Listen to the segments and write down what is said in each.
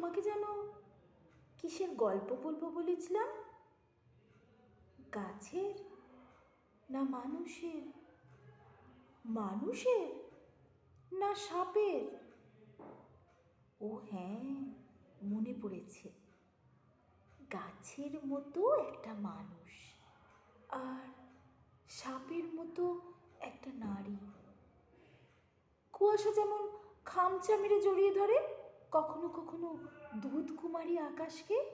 তোমাকে যেন কিসের গল্প বলব বলেছিলাম? গাছের না মানুষের? মানুষের না সাপের? ও হ্যাঁ মনে পড়েছে। গাছের মতো একটা মানুষ আর সাপের মতো একটা নারী। কুয়াশা যেমন খামচা মেরে জড়িয়ে ধরে কখনো কখনো দুধ কুমারী আকাশকে?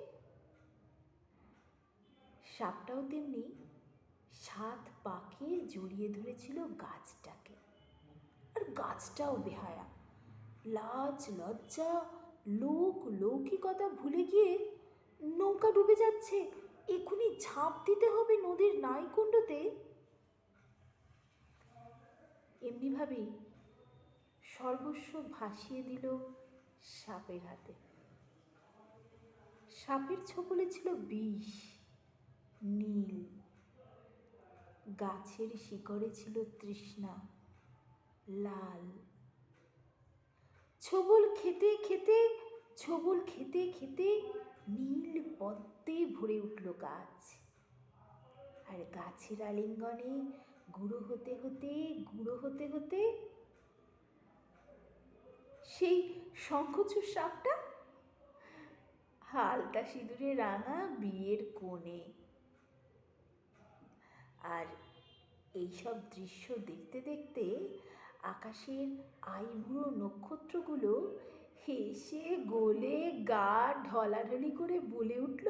সাপটাও তেমনি সাত পাকে জড়িয়ে ধরেছিল গাছটাকে। আর গাছটাও বেহায়া। লাজ, লজ্জা, লোক, লৌকিকতা ভুলে গিয়ে নৌকা ডুবে যাচ্ছে। এখুনি ঝাঁপ দিতে হবে নদীর নাইকুণ্ডতে। এমনিভাবেই সর্বস্ব ভাসিয়ে দিল সাপের হাতে। সাপের ছোবলে ছিল বিষ, নীল। গাছের শিকড়ে ছিল তৃষ্ণা, লাল। ছবল খেতে খেতে, ছবল খেতে খেতে নীল পদ্মে ভরে উঠল গাছ। আর গাছের আলিঙ্গনে গুঁড়ো হতে হতে, গুঁড়ো হতে হতে সেই শঙ্খচূড় সাপটা? হালকা সিঁদুরে রাঙা বিয়ের কোণে। আর এইসব দৃশ্য দেখতে দেখতে আকাশের আইবুড়ো নক্ষত্রগুলো হেসে, গোলে, গা ঢলাঢলি করে বলে উঠল,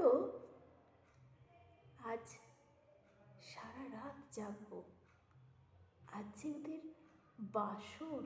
আজ সারা রাত জাগবো। আজ যে ওদের বাসর